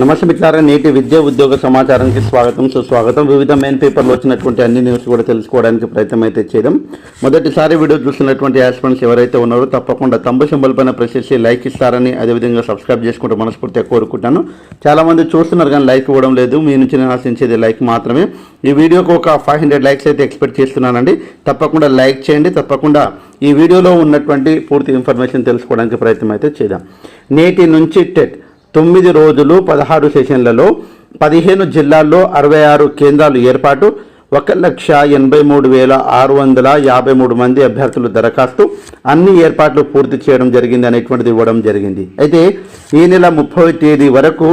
నమస్తే మిత్రులారా నేటి విద్యా ఉద్యోగ సమాచారానికి స్వాగతం సుస్వాగతం. వివిధ మెయిన్ పేపర్లో వచ్చినటువంటి అన్ని న్యూస్ కూడా తెలుసుకోవడానికి ప్రయత్నం అయితే చేయడం మొదటిసారి వీడియో చూస్తున్నటువంటి యాస్పెంట్స్ ఎవరైతే ఉన్నారో తప్పకుండా తంబు సింబల్ పైన ప్రెస్ చేసి లైక్ ఇస్తారని అదేవిధంగా సబ్స్క్రైబ్ చేసుకుంటూ మనస్ఫూర్తిగా కోరుకుంటాను చాలామంది చూస్తున్నారు కానీ లైక్ ఇవ్వడం లేదు. మీ నుంచి నేను ఆశించేది లైక్ మాత్రమే. ఈ వీడియోకి ఒక ఫైవ్ హండ్రెడ్ లైక్స్ అయితే ఎక్స్పెక్ట్ చేస్తున్నానండి. తప్పకుండా లైక్ చేయండి. తప్పకుండా ఈ వీడియోలో ఉన్నటువంటి పూర్తి ఇన్ఫర్మేషన్ తెలుసుకోవడానికి ప్రయత్నం అయితే చేద్దాం. నేటి నుంచి టెట్ తొమ్మిది రోజులు పదహారు సెషన్లలో పదిహేను జిల్లాల్లో అరవై ఆరు కేంద్రాలు ఏర్పాటు ఒక లక్ష ఎనభై మూడు వేల ఆరు వందల యాభై మూడు మంది అభ్యర్థులు దరఖాస్తు అన్ని ఏర్పాట్లు పూర్తి చేయడం జరిగింది అనేటువంటిది ఇవ్వడం జరిగింది. అయితే ఈ నెల ముప్పై తేదీ వరకు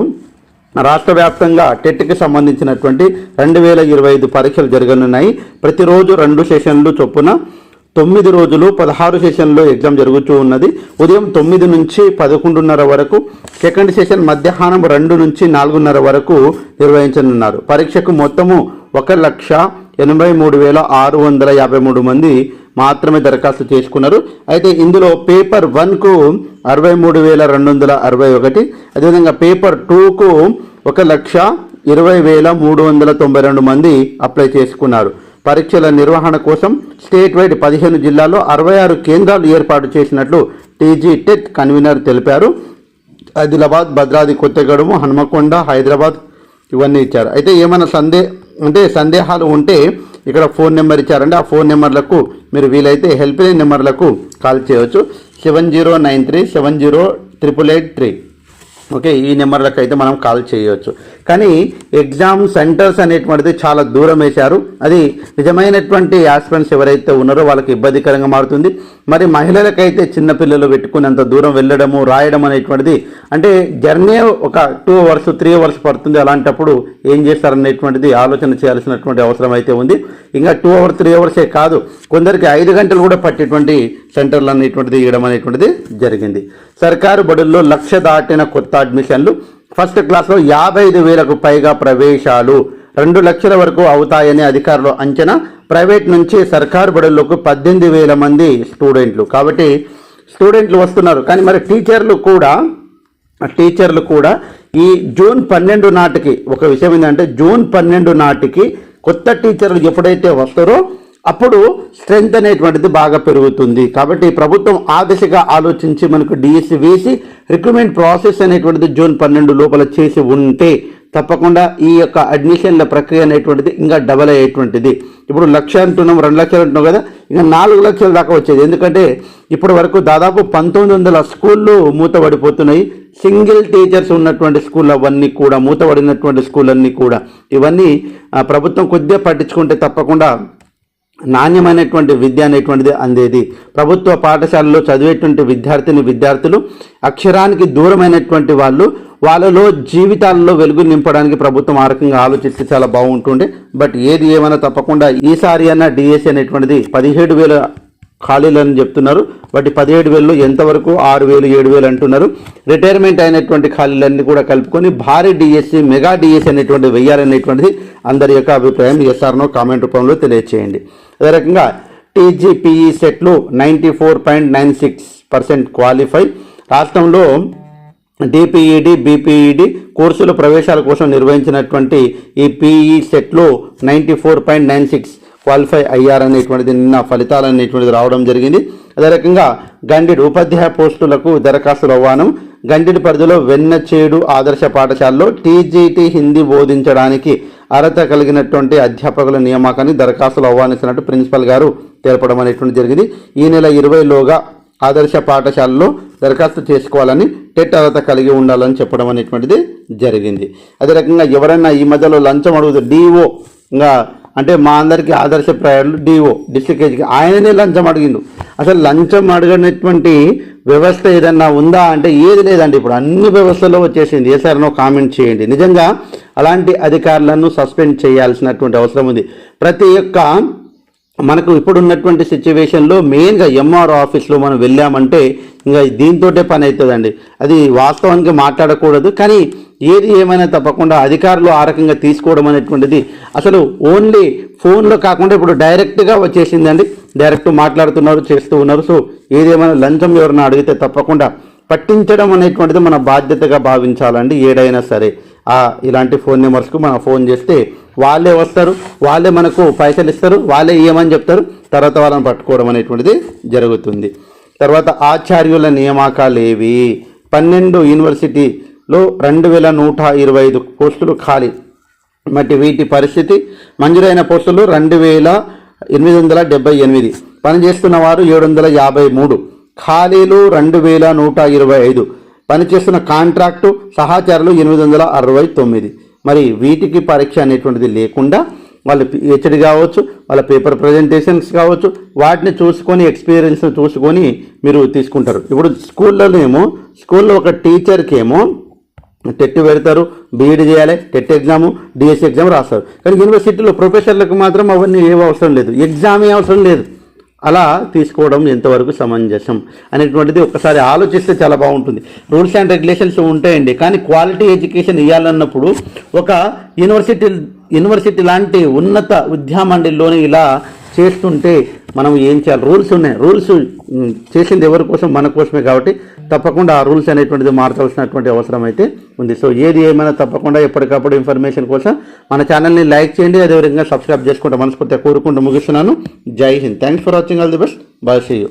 రాష్ట్ర వ్యాప్తంగా టెట్కి సంబంధించినటువంటి రెండు వేల ఇరవై ఐదు పరీక్షలు జరగనున్నాయి. ప్రతిరోజు రెండు సెషన్లు చొప్పున తొమ్మిది రోజులు పదహారు సెషన్లో ఎగ్జామ్ జరుగుతూ ఉన్నది. ఉదయం తొమ్మిది నుంచి పదకొండున్నర వరకు సెకండ్ సెషన్ మధ్యాహ్నం రెండు నుంచి నాలుగున్నర వరకు నిర్వహించనున్నారు. పరీక్షకు మొత్తము ఒక లక్ష ఎనభై మూడు వేల ఆరు వందల యాభై మూడు మంది మాత్రమే దరఖాస్తు చేసుకున్నారు. అయితే ఇందులో పేపర్ వన్కు అరవై మూడు వేల రెండు వందల అరవై ఒకటి అదేవిధంగా పేపర్ టూకు ఒక లక్ష ఇరవై వేల మూడు వందల తొంభై రెండు మంది అప్లై చేసుకున్నారు. పరీక్షల నిర్వహణ కోసం స్టేట్ వైడ్ పదిహేను జిల్లాల్లో అరవై ఆరు కేంద్రాలు ఏర్పాటు చేసినట్లు టీజీ టెట్ కన్వీనర్ తెలిపారు. ఆదిలాబాద్ భద్రాద్రి కొత్తగూడెం హనుమకొండ హైదరాబాద్ ఇవన్నీ ఇచ్చారు. అయితే ఏమైనా సందే అంటే సందేహాలు ఉంటే ఇక్కడ ఫోన్ నెంబర్ ఇచ్చారంటే ఆ ఫోన్ నెంబర్లకు మీరు వీలైతే హెల్ప్ లైన్ నెంబర్లకు కాల్ చేయవచ్చు seven zero nine three seven zero triple eight three. Okay ఈ నెంబర్లకు అయితే మనం కాల్ చేయవచ్చు కానీ ఎగ్జామ్ సెంటర్స్ అనేటువంటిది చాలా దూరం వేశారు. అది నిజమైనటువంటి ఆస్పిరెంట్స్ ఎవరైతే ఉన్నారో వాళ్ళకి ఇబ్బందికరంగా మారుతుంది. మరి మహిళలకైతే చిన్నపిల్లలు పెట్టుకునేంత దూరం వెళ్ళడము రాయడం అనేటువంటిది అంటే జర్నీ ఒక టూ అవర్స్ త్రీ అవర్స్ పడుతుంది. అలాంటప్పుడు ఏం చేస్తారనేటువంటిది ఆలోచన చేయాల్సినటువంటి అవసరం అయితే ఉంది. ఇంకా టూ అవర్స్ త్రీ అవర్సే కాదు కొందరికి ఐదు గంటలు కూడా పట్టేటువంటి సెంటర్లు అనేటువంటిది ఇవ్వడం అనేటువంటిది జరిగింది. సర్కారు బడుల్లో లక్ష దాటిన కొత్త అడ్మిషన్లు ఫస్ట్ క్లాస్లో యాభై ఐదు వేలకు పైగా ప్రవేశాలు రెండు లక్షల వరకు అవుతాయని అధికారులు అంచనా. ప్రైవేట్ నుంచి సర్కారు బడుల్లోకి పద్దెనిమిది వేల మంది స్టూడెంట్లు. కాబట్టి స్టూడెంట్లు వస్తున్నారు. కానీ మరి టీచర్లు కూడా టీచర్లు కూడా ఈ జూన్ పన్నెండు నాటికి ఒక విషయం ఏంటంటే జూన్ పన్నెండు నాటికి కొత్త టీచర్లు ఎప్పుడైతే వస్తారో అప్పుడు స్ట్రెంగ్త్ అనేటువంటిది బాగా పెరుగుతుంది. కాబట్టి ప్రభుత్వం ఆ దిశగా ఆలోచించి మనకు డిఎస్సి వేసి రిక్రూట్మెంట్ ప్రాసెస్ అనేటువంటిది జూన్ పన్నెండు లోపల చేసి ఉంటే తప్పకుండా ఈ యొక్క అడ్మిషన్ల ప్రక్రియ అనేటువంటిది ఇంకా డబల్ అయ్యేటువంటిది. ఇప్పుడు లక్ష అంటున్నాం రెండు లక్షలు అంటున్నాం కదా ఇంకా నాలుగు లక్షల దాకా వచ్చేది. ఎందుకంటే ఇప్పటి వరకు దాదాపు పంతొమ్మిది వందల స్కూళ్ళు మూతబడిపోతున్నాయి సింగిల్ టీచర్స్ ఉన్నటువంటి స్కూల్ అవన్నీ కూడా మూతబడినటువంటి స్కూల్ అన్నీ కూడా. ఇవన్నీ ప్రభుత్వం కొద్దిగా పట్టించుకుంటే తప్పకుండా నాణ్యమైనటువంటి విద్య అనేటువంటిది అందేది. ప్రభుత్వ పాఠశాలలో చదివేటువంటి విద్యార్థిని విద్యార్థులు అక్షరానికి దూరమైనటువంటి వాళ్ళు వాళ్ళలో జీవితాల్లో వెలుగు నింపడానికి ప్రభుత్వం ఆ రకంగా ఆలోచిస్తే చాలా బాగుంటుండే. బట్ ఏది ఏమైనా తప్పకుండా ఈసారి అన్న డిఎస్సి అనేటువంటిది పదిహేడు వేల ఖాళీలని చెప్తున్నారు. వాటి పదిహేడు వేలు ఎంతవరకు? ఆరు వేలు ఏడు వేలు అంటున్నారు. రిటైర్మెంట్ అయినటువంటి ఖాళీలన్నీ కూడా కలుపుకొని భారీ డిఎస్సి మెగా డిఎస్సి అనేటువంటి వెయ్యాలనేటువంటిది అందరి యొక్క అభిప్రాయం. ఎస్ఆర్నో కామెంట్ రూపంలో తెలియచేయండి. అదే రకంగా టీజీపీఈ సెట్లు ninety four point nine six percent qualify. రాష్ట్రంలో డిపిఈడి బీపీఈడి కోర్సుల ప్రవేశాల కోసం నిర్వహించినటువంటి ఈ పీఈ సెట్లో ninety four point nine six qualify అయ్యారనేటువంటిది నిన్న ఫలితాలు అనేటువంటిది రావడం జరిగింది. అదే రకంగా గండిడ్ ఉపాధ్యాయ పోస్టులకు దరఖాస్తులు ఆహ్వానం గండిడి పరిధిలో వెన్నచేడు ఆదర్శ పాఠశాలలో టీజీటీ హిందీ బోధించడానికి అర్హత కలిగినటువంటి అధ్యాపకుల నియామకాన్ని దరఖాస్తులు ఆహ్వానిస్తున్నట్టు ప్రిన్సిపల్ గారు తెలపడం అనేటువంటి జరిగింది. ఈ నెల ఇరవైలోగా ఆదర్శ పాఠశాలలో దరఖాస్తు చేసుకోవాలని టెట్ అర్హత కలిగి ఉండాలని చెప్పడం అనేటువంటిది జరిగింది. అదే రకంగా ఎవరైనా ఈ మధ్యలో లంచం అడుగుతారు డిఓ ఇంకా అంటే మా అందరికీ ఆదర్శప్రాయాలు డిఓ డిస్ట్రిక్ట్ ఎడ్యుకే ఆయననే లంచం అడిగిండు. అసలు లంచం అడగనటువంటి వ్యవస్థ ఏదన్నా ఉందా అంటే ఏది లేదండి ఇప్పుడు. అన్ని వ్యవస్థలో వచ్చేసింది. ఏసారనో కామెంట్ చేయండి. నిజంగా అలాంటి అధికారులను సస్పెండ్ చేయాల్సినటువంటి అవసరం ఉంది. ప్రతి ఒక్క మనకు ఇప్పుడున్నటువంటి సిచ్యువేషన్లో మెయిన్గా ఎంఆర్ ఆఫీస్లో మనం వెళ్ళామంటే ఇంకా దీంతోటే పని అవుతుందండి. అది వాస్తవానికి మాట్లాడకూడదు. కానీ ఏది ఏమైనా తప్పకుండా అధికారులు ఆ రకంగా తీసుకోవడం అనేటువంటిది అసలు ఓన్లీ ఫోన్లో కాకుండా ఇప్పుడు డైరెక్ట్గా వచ్చేసిందండి. డైరెక్ట్ మాట్లాడుతున్నారు చేస్తూ ఉన్నారు. సో ఏదేమైనా లంచం ఎవరైనా అడిగితే తప్పకుండా పట్టించడం అనేటువంటిది మన బాధ్యతగా భావించాలండి. ఏడైనా సరే ఇలాంటి ఫోన్ నెంబర్స్కు మనం ఫోన్ చేస్తే వాళ్ళే వస్తారు వాళ్ళే మనకు పైసలు ఇస్తారు వాళ్ళే ఇవ్వమని చెప్తారు తర్వాత వాళ్ళని పట్టుకోవడం అనేటువంటిది జరుగుతుంది. తర్వాత ఆచార్యుల నియామకాలు ఏవి? పన్నెండు యూనివర్సిటీ లో రెండు వేల నూట ఇరవై ఐదు పోస్టులు ఖాళీ. మట్టి వీటి పరిస్థితి మంజూరైన పోస్టులు రెండు వేల ఎనిమిది వందల డెబ్బై ఎనిమిది పనిచేస్తున్న వారు ఏడు వందల యాభై మూడు. ఖాళీలు రెండు వేల నూట ఇరవై ఐదు. పనిచేస్తున్న కాంట్రాక్టు సహచరులు ఎనిమిది వందల అరవై తొమ్మిది. మరి వీటికి పరీక్ష అనేటువంటిది లేకుండా వాళ్ళ హెచ్డి కావచ్చు వాళ్ళ పేపర్ ప్రజెంటేషన్స్ కావచ్చు వాటిని చూసుకొని ఎక్స్పీరియన్స్ చూసుకొని మీరు తీసుకుంటారు. ఇప్పుడు స్కూళ్ళలో ఏమో స్కూల్లో ఒక టీచర్కి ఏమో టెట్ పెడతారు బీఈడి చేయాలి టెట్ ఎగ్జామ్ డిఎస్సి ఎగ్జామ్ రాస్తారు. కానీ యూనివర్సిటీలో ప్రొఫెసర్లకు మాత్రం అవన్నీ ఏం అవసరం లేదు. ఎగ్జామ్ ఏ అవసరం లేదు. అలా తీసుకోవడం ఎంతవరకు సమంజసం అనేటువంటిది ఒకసారి ఆలోచిస్తే చాలా బాగుంటుంది. రూల్స్ అండ్ రెగ్యులేషన్స్ ఉంటాయండి. కానీ క్వాలిటీ ఎడ్యుకేషన్ ఇవ్వాలన్నప్పుడు ఒక యూనివర్సిటీ యూనివర్సిటీ లాంటి ఉన్నత విద్యామండలిలోనే ఇలా చేస్తుంటే మనం ఏం చేయాలి? రూల్స్ ఉన్నాయి. రూల్స్ చేసింది ఎవరి కోసం? మన కోసమే కాబట్టి తప్పకుండా ఆ రూల్స్ అనేటువంటిది మార్చాల్సినటువంటి అవసరం అయితే ఉంది. సో ఏది ఏమైనా తప్పకుండా ఎప్పటికప్పుడు ఇన్ఫర్మేషన్ కోసం మన ఛానల్ని లైక్ చేయండి. అదేవిధంగా సబ్స్క్రైబ్ చేసుకుంటే మనస్ఫూర్తిగా కోరుకుంటూ ముగిస్తున్నాను. జై Hind. Thanks for watching all the best bye see you